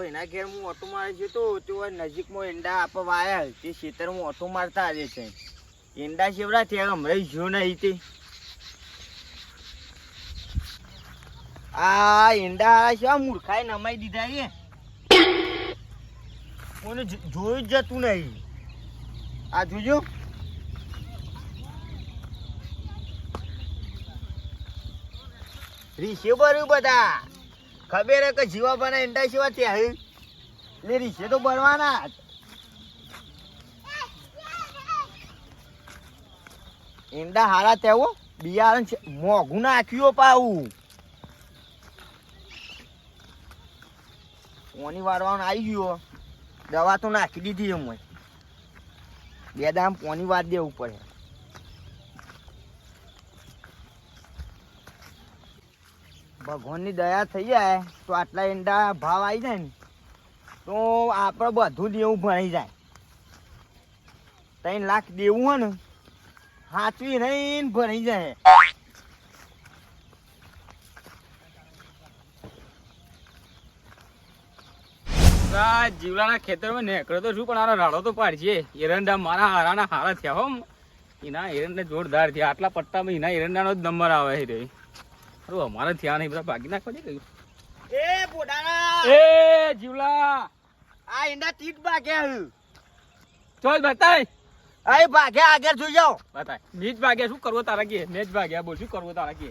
ભાઈના ઘેર હું ઓટો મારે જતો તો નજીકમાં ઈંડા આપવા આવ્યા તે ખેતરમાં ઓટો મારતા આવે છે. ઈંડા શેવડા ત્યાં હમણાં જો નહીં તે. આ ઈંડા શા મૂર્ખાએ નમાઈ દીધા એ કોને જોયું જ જતું નહીં. આ જોજો. રીશે ભર્યું બધા. ખબર હે કે જીવા બના ઈંડા સિવા ત્યાં એટલે રીશે તો ભરવાના જ. ઈંડા હારા તેવો બિયારણ મોઘું નાખ્યું પાવું પોની વાળવાનું આવી ગયો દવા તો નાખી દીધી એમ બે દામ પોની વાર દેવું પડે. ભગવાનની દયા થઈ જાય, તો આટલા ઈંડા ભાવ આવી જાય ને, તો આપણે બધું દેવું ભણી જાય. ત્રણ લાખ દેવું હોય ને સાચવી રહી ને ભણી જાય. જીવડાના ખેતરમાં નેકળ્યો તો શું, પણ આનો રાડો તો પાડશે એરંડા મારા હારાના હારા થયા હો એના એરંડા જોરદાર થયા. આટલા પટ્ટામાં એના એરંડાનો જ નંબર આવે છે. અમારે ત્યાં નહીં બધા ભાગી નાખવા છે કયું એ પોડાના એ જીવલા. આ ઈંડા તીટ ભાગ્યા હે. ચોલ બતાય આય ભાગ્યા આગળ જોઈ જાઓ. બતાય મીજ ભાગ્યા શું કરવો તારા કે? મેજ ભાગ્યા બોલ શું કરવો તારા કે?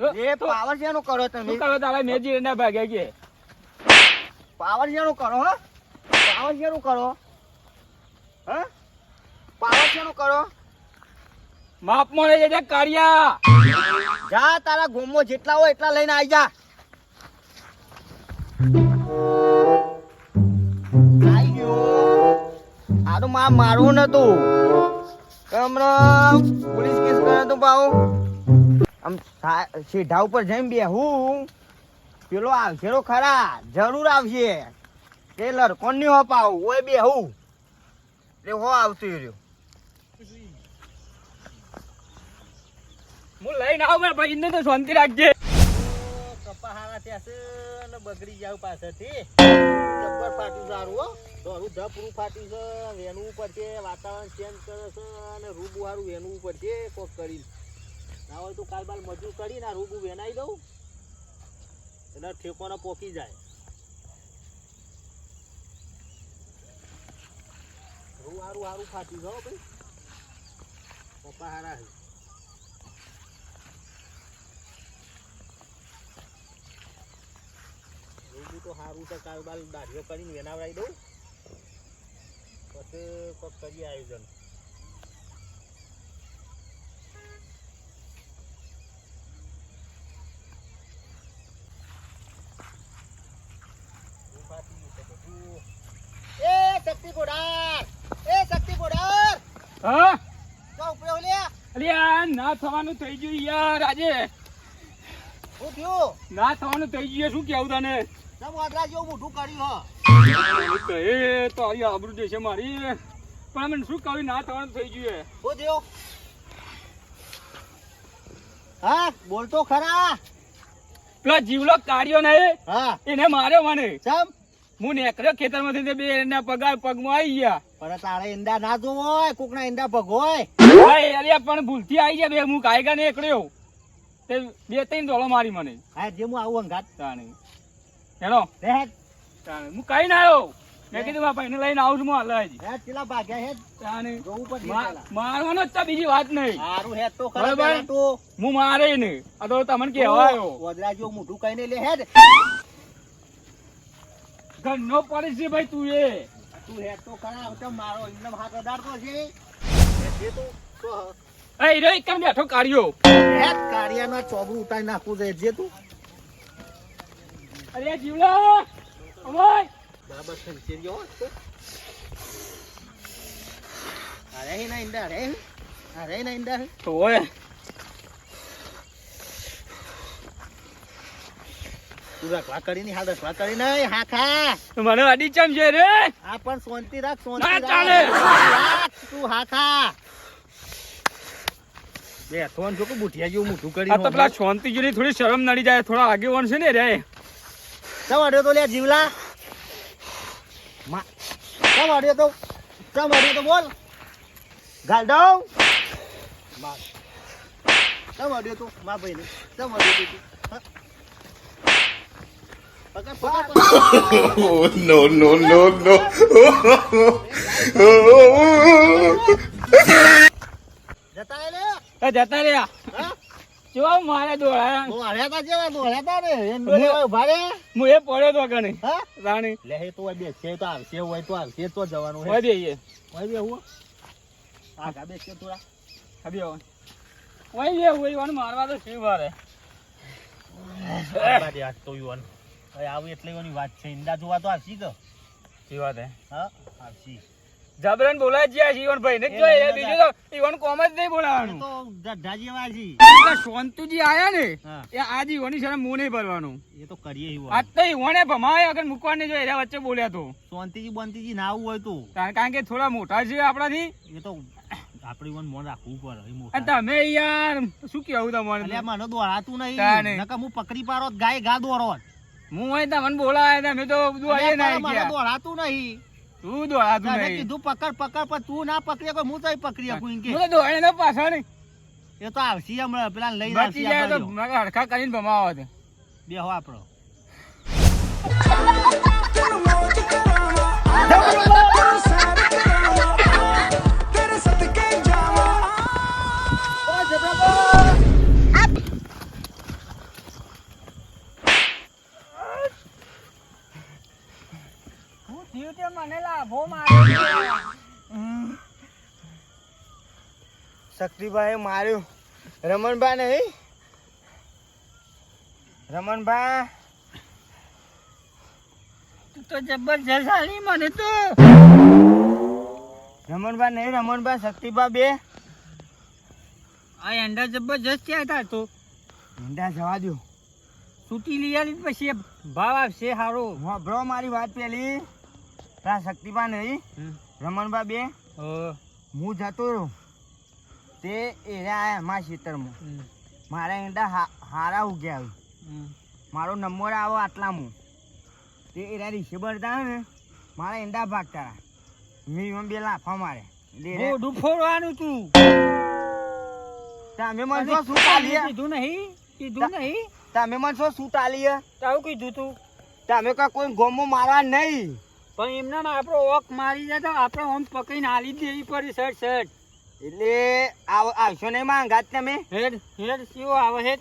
એ તો પાવર શેનો કરો તમે? શું કરો તારા? મેજ એરંડા ભાગ્યા કે. પાવર શેનો કરો હો? પાવર શેનો કરો? હ? પાવર શેનો કરો? માપ મળે છે કાળિયા. જા, તારા ગોમો જેટલા હોય એટલા લઈને આવી જા. આઈ ગયો. આ તો માં નતું. હમણાં પોલીસ કેસ કરે આમ સા- સીધા ઉપર જઈને બેહું. પેલો આવશે તો ખરા, જરૂર આવશે. તે લડકોનની હો પાઉ ઓય બેહું. હો આવતું રહ્યો. હું લઈને આવું, મારા ભાઈને તો શાંતિ રાખજે. કપા હારા થયા છે અને બગડી જાવ પાછળથી જબ્બર ફાટ્યું સારું હો. દોરું ધપરું ફાટ્યું છે ઉપર છે, વાતાવરણ ચેન્જ કરે છે અને રૂબુ વેનું ઉપર છે, કોક કરી ના હોય તો કાલ બાલ મજૂર કરીને આ રૂબુ વેનાઈ દઉં. એટલે ઠેકોને પોકી જાય. રૂ હારું હારું ફાટ્યું છે ભાઈ. કપા હારા રૂબુ તો સારું છે કાલ બાલ દાઢીઓ કરીને વેનાવડાવી દઉં. પછી કોક કરીએ આયોજન. એ શક્તિ ઘોડાર એ શક્તિ ઘોડાર હા? તો ઉપરે ઓલ્યા અરે ના થવાનું થઈ ગયું યાર આજે. હું થયું? ના થવાનું થઈ ગયું શું કેવું તને? તમ વાદરા જેવું મોઢું કર્યું હ. એ તો આવી આબરૂ જશે મારી પણ મને શું કહ્યું? ના થવાનું થઈ ગયું હું થયું હા બોલતો ખરા. પેલા જીવલો કાઢ્યો ને હા. એને માર્યો મને. ચમ? હું નીકળ્યો ખેતરમાંથી તે બે એના પગાર પગમાં આવી ગયા. પણ તારે ઈંડા ના જોવો કોક ના ઈંડા ભગોય ભાઈ અરે પણ ભૂલથી આવી ગયા બે. હું કાયગા નીકળ્યો. તે બે ત્રણ ડોલો મારી મને. હા જે હું આવું અંગાત. તાણે. હેડ. હું કઈ ના આવ્યો મેં કીધું મારા ભાઈને લઈને આવું છું હું હાલ હજી ભાગ્યા. મારવાનો જ બીજી વાત નહીં. તો બરાબર. હું મારે ને આ તો તમને કહેવાયો. વદરા જેવું મોઢું કઈને લે હેડ. ઘરનો પડે છે ભાઈ તું એ. તું હેડ તો ખરા તો મારો એમને હાથ અડાડતો છે. જે તું તો એ હીરો એક બેઠો કાળિયાના ચોબરું ઉતારી નાખવું છે જે તું. અરે જીવલા અમાય બરાબર છે ગયો અરે હે ના ઈંડા અરે અરે ના ઈંડા ઓય તું રખવા કરીને હાલ રખવા કરીને હા ખા. મને અડી ચમ છે રે. આ પણ શાંતિ રાખ શાંતિ. રાખ. તું હાખા બે ફોન જો કે બુઠિયા જેવું મોટું કરી આ તો પેલા શાંતિજીની થોડી શરમ નડી જાય થોડા આગેવાન છે ને રે. ચાલ અડ્યો તો લે જીવલા. મા ચમ અડ્યો તો ચમ અડ્યો તો બોલ. ગાલ દઉં ચમ અડ્યો તો મા ભાઈને ચમ અડ્યો તો. Oh, no, no, no, no. જતા રે જતા રહ્યા હા? કેવા મારે દોડાયા. દોડ્યા તા જેવા દોડ્યા તા ને? એમ દોડ્યા ઊભા હું એ પડ્યો તો કને હા? રાણી. લે હે તો બે છે તો આવશે હોય તો આવશે તો જવાનું હે. હોય દઈએ હોય બે હું? આ ગાબે છે થોડા હબી હોય. હોય લે હોય મારવા તો શિવ મારે તો યુવાન હવે આવું એટલે એની વાત છે. ઈંડા જોવા તો આવશી તો? વાત હે? હા આવશી. જબરન બોલાય જ્યાં જીવન ભાઈ ને જો એ બીજું તો ઈવન કોમ જ નહીં બોલાવાનું. તો છી. એટલે આયા ને એ આ જીવનની શરમ નહીં ભરવાનું. એ તો કરીએ એવું આ તો ઈવને ભમાય અગર મુકવાને જો એરા વચ્ચે બોલ્યા તો. શાંતિજી બંતીજી ના આવું હોય તો. કારણ કે થોડા મોટા છે આપણાથી. એ તો આપણે ઈવન મોન રાખવું પડે એ મોટા. તમે યાર શું કેવું એટલે તમારે મને દોડાતું નહીં. નકર હું પકડી પાડો ગાય ગા દોરો હું હોય તમને બોલાયા તમે તો બધું આવીએ ના દોડાતું નહીં. તું દોડાતું તું નહીં. કીધું પકડ પકડ પણ તું ના પકડી કોઈ હું તો પકડી શકું એમ કે. હું દોડે ને પાછળ નહીં. એ તો આવશે હમણાં પેલા લઈ બચી જાય તો મને બાજુ. કરીને ભમાવો છે. બેહો આપણો. માર્યો શક્તિભાઈ માર્યું. રમણભા નહીં? રમણભા? તું તો જબરજસ્ત હાલી મને તો. રમણભા નહીં રમણભા શક્તિભા બે. આ એંડા જબરજસ્ત ક્યાં હતા તો? એંડા જવા દો સૂતી લઈ આલી પછી ભાવ આવશે સારો બ્રો મારી વાત પેલી. તા શક્તિભા નહીં રમણભા બે. હું જતો રહ્યો તે એરા આયા મારા ખેતરમાં. મારા ઈંડા હારા ઉગ્યા મારો નંબર આવો આટલામાં. તે એરા રીસે બળતા ને મારા ઈંડા ભાગતા મિનિમમ બે લાફા મારે. એરા- તું. તમે મને શું શું ટાલીએ કીધું નહીં? કીધું નહીં? તમે મને શું શું ટાલીએ તાવું કીધું તું. તમે કોઈ ગોમો મારવા નહીં. પણ એમના આપણો ઓક મારી જાય તો આપણે આમ પકડીને હાલી દેવી પડી સર શર્ટ એટલે આવ- આવશો નહીં માંગાત તમે? હેડ હેડ સીઓ આવે હેડ?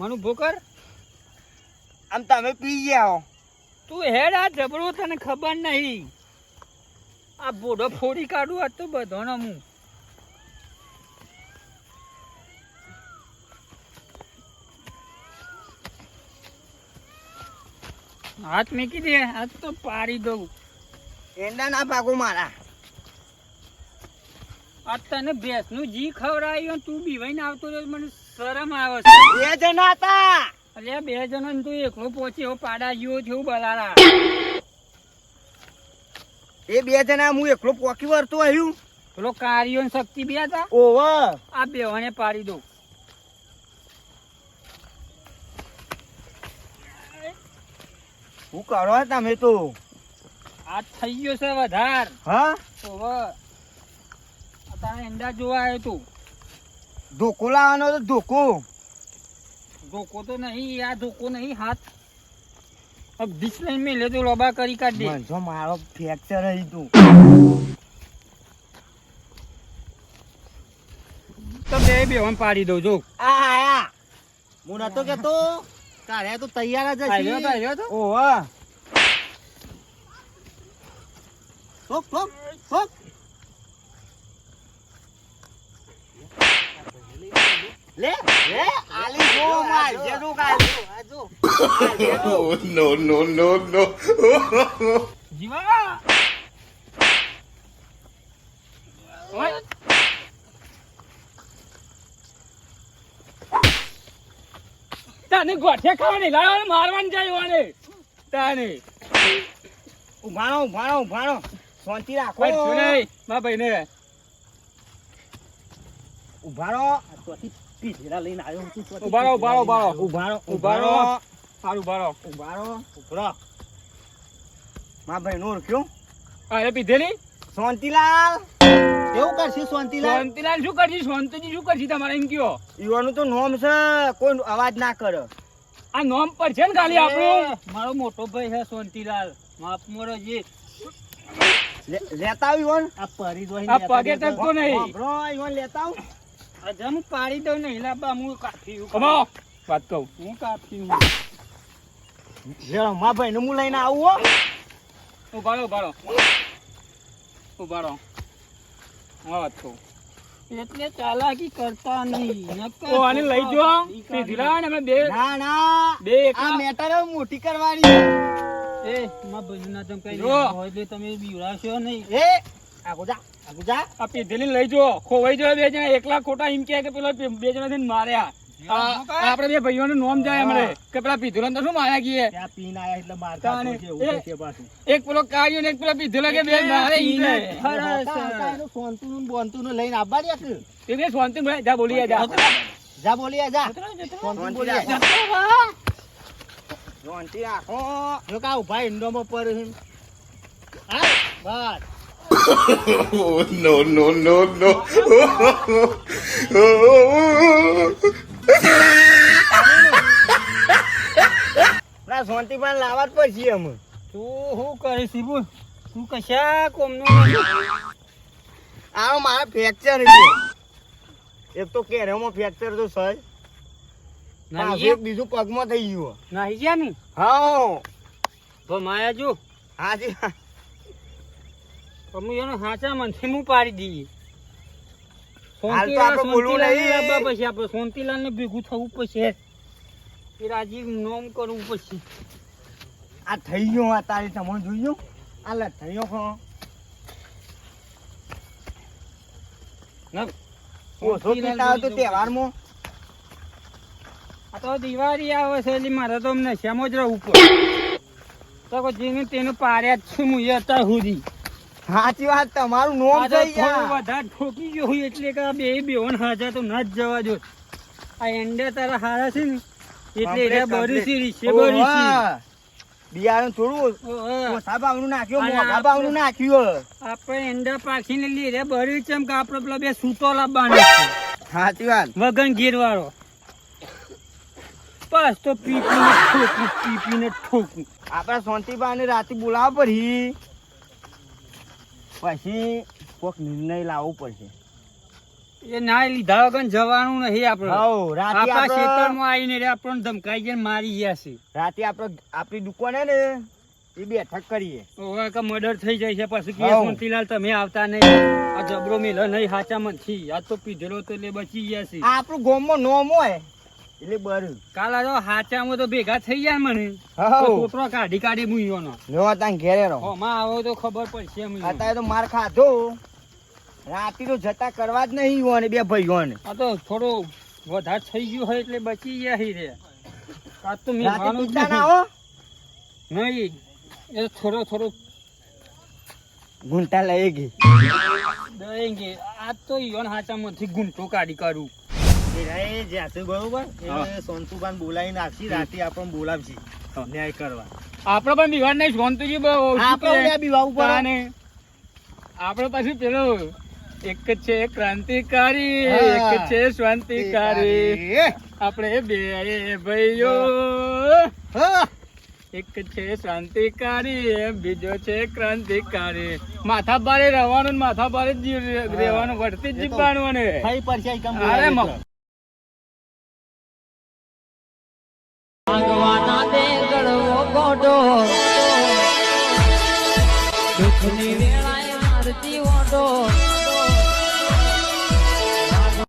મનુ ભોકર આમ તમે પી ગયા તું હેડ આ જબરો તને ખબર નહીં. આ બોડો ફોડી કાઢું આ તો બધાનો હું. હાથ મેકી દે હાથ તો પાડી દઉં. એંડા ના ભાગો મારા. આ તને ભેંસનું જી ખવડાવ્યું તું બીવાઈને આવતો રહ્યો મને શરમ આવે છે. બે જણા હતા. અરે બે જણો તું એકલો પહોંચ્યો પાડા જેવો થયું બલારા એ બે જણા હું એકલો પોકી વળતો આવ્યું. પેલો કાર્યો ને શક્તિ બે હતા? ઓવર આ બેવાને પાડી દઉં. હું કરો તમે તો? આ થઈ ગયો છે વધાર. હા? તો હવે તારે અંડા જોવા આવ્યો તું ધોકો લાવવાનો તો ધોકો. ધોકો તો નહીં આ ધોકો નહીં હાથ. બિસ્લેન મેં લેતો લોબા કરી કાઢી. જો મારો ફ્રેક્ચર હઈ તું. તો બે બેવન પાડી દઉં જો આ આયા. હું નતો તું તારે તો તૈયાર જ છે આવ્યો તો આવ્યો તો. ઓવર ફોક ફોક ફોક. લે લે આલી જો માર જે. તું કાઢ. આ જો Oh, નો no, no, no. જીવા. ઓય. તને ગોઠે ખાવાની લાવવાની મારવાની જાય વાને તાને. ઉભાણો ઉભાણો ઉભાણો. શાંતિ રાખો. નહીં. મા ભાઈ ને ઉભાણો તોથી પીધેલા લઈને આવ્યો છું ત્યાંથી ઊભા રહો, ઊભા રહો, ઉભાણો. ઉભાણો. સારું બારો ઉભાણો. ઉભરો. મા ભાઈ નું ઓળખ્યું અરે પીધેલી? શાંતિલાલ. કેવું કરશે શાંતિલાલ? શાંતિલાલ શું કરજી શાંતિજી શું કરજી તમારે એમ કયો યુવાનું તો નોમ છે કોઈ અવાજ ના કરે. આ નોમ પર છે ને ખાલી આપણું? મારો મોટો ભાઈ છે શાંતિલાલ. માફ મોરો જે. લેતા આવ યુવાન આ પરી જોઈ આ પગે ટકતો નહીં. બ્રો યુવાન લેતા આવ. અજમ પાડી દઉં નહીં લાબા હું કાફી હું કમાઓ વાત કહું. હું કાફી હું જેરો મા ભાઈ ભાઈને હું લઈને આવું હો. ઉભાડો ઉભાડો ઊભા રહો ઊભા રહો હા એટલે ચાલાકી કરતા નહીં. ઓ આને લઈ જો. ઈ કાઢી અમે બે ના ના. બે આ મેટર મોટી કરવાની એ માં ભજના તમે કઈ. હોય બે તમે બીવડાવશો નહીં. એ આગુ જા આગુ જા. આ પીધેલી લઈ જો. ખોવાઈ જો બે જણા એકલા ખોટા એમ કહે કે પેલો બે બે જણા થઈને માર્યા. આ- આપણે ભાઈઓ ભાઈઓનું નામ જાય અમારે કે પેલા પીધેલો તો શું માયા કીએ? ત્યાં પીને આયા એટલે મારતા તાને, તો છે, એવું એ- છે પાછું. એક પેલો કાઢ્યો ને એક પેલો પીધેલો કે બે મારે સોનતું ને લઈને આવવા દે કે. તે બે શાંતિ ભાઈ જા બોલી જા. જા બોલી જા. સોનતું બોલી જા. સોનતી આખો જો કા ઊભા ઈંડોમાં પર છે. હા, બસ. Oh, no, no, no, no. ના શાંતિ પણ લાવવા જ પડશે અમે તું શું કરે શિબુ તું કશા કોમનો? આનો મારે ફ્રેક્ચર છે. એક તો કેરેમાં ફ્રેક્ચર તો સર એક બીજું પગમાં થઈ ગયું. નાહી ગયા ને હા. તો માયા જો. હાજી અમે એનો હાચા મનથી હું પાડી દઈએ હાલ તો આપણે બોલવું સોનતીલાલને નહીં. લાવવા પછી આપણે સોનતીલાલ ને ભેગું થવું પડશે. રાજીવ નોમ કરવું પડશે. આ થઈ ગયો આ તારી તમને જોયું આ લે થઈ ગયો ખો ઓછો પીતા હોય તો તહેવારમાં. આ તો દિવાળી આવે છે એટલે મારે તો નશામાં જ રહેવું પડે તો જેને તેને પાર્યા જ છું હું અત્યાર સુધી. સાચી વાત તમારું નોમ થઈ ગયા. વધારે ઠોકી ગયો હોય એટલે કે આ બે બેવન હાજા તો ના જ જવા દો. આ એંડા તારા હારા છે ને એટલે એ એને બરી છે complete. રીશે બરી છે બિયારણ થોડું. ઓછા ભાવનું નાખ્યું મોઘા ભાવનું નાખ્યું આપણે એંડા પાકીને લઈએ રે બરી ચમ કે આપણે પેલા બે સૂતો લાવવાનો સાચી વાત. વગન ગીરવાળો બસ તો પીપીને ઠોકું પીપીને ઠોકું. આપણા શાંતિભાઈ રાતે બોલાવ પડી. પછી કોક નિર્ણય લાવવો પડશે. એ ના લીધા વગર જવાનું નહીં આપણે. હઉ, રાતે આપણા ખેતરમાં આવીને રે આપણને ધમકાઈ ગયા મારી ગયા છે. રાતે આપણે આપણી દુકાન હે ને એ બેઠક કરીએ. ઓવે કે મર્ડર થઈ જાય છે પછી કે હાઉ. તમે આવતા નહીં. આ જબરો મેલો નહીં હાચા મનથી આ તો પીધેલો તો એટલે બચી ગયા છે. આપણું ગોમમાં નોમ હોય. એટલે બરું કાલ આ તો હાચામાં તો ભેગા થઈ જાય મને. છોકરો કાઢી કાઢી મુઈઓનો લેવા તાન ઘેરે રહો. માં આવો તો ખબર પડશે મુઈઓનો. અત્યારે તો માર ખાધો. રાતી તો જતા કરવા જ નહીં હોય ને બે ભાઈઓને. આ તો થોડો વધારે થઈ ગયું હોય એટલે બચી ગયા હી રે. આ તો મેં માનું જ ના હો નહીં એ થોડો થોડો ગુંટા લઈ ગઈ. દઈને આ તો ઈવન હાચામાંથી ગુંટો કાઢી કાઢું. એ જ્યાંથી બરોબર? એ સોનતુબાન બોલાવી નાખશી રાતે આપણને બોલાવશી ન્યાય કરવા. આપણે પણ બિહાર નહીં સોનતુજી આપણે પછી પેલો એક જ છે ક્રાંતિકારી એક જ છે શાંતિકારી. આપણે બે ભાઈઓ. એક છે શાંતિકારી બીજો છે ક્રાંતિકારી. માથા બારે રહેવાનું ને માથા બારે જ રહેવાનું વળતી જ જીવવાનું અરે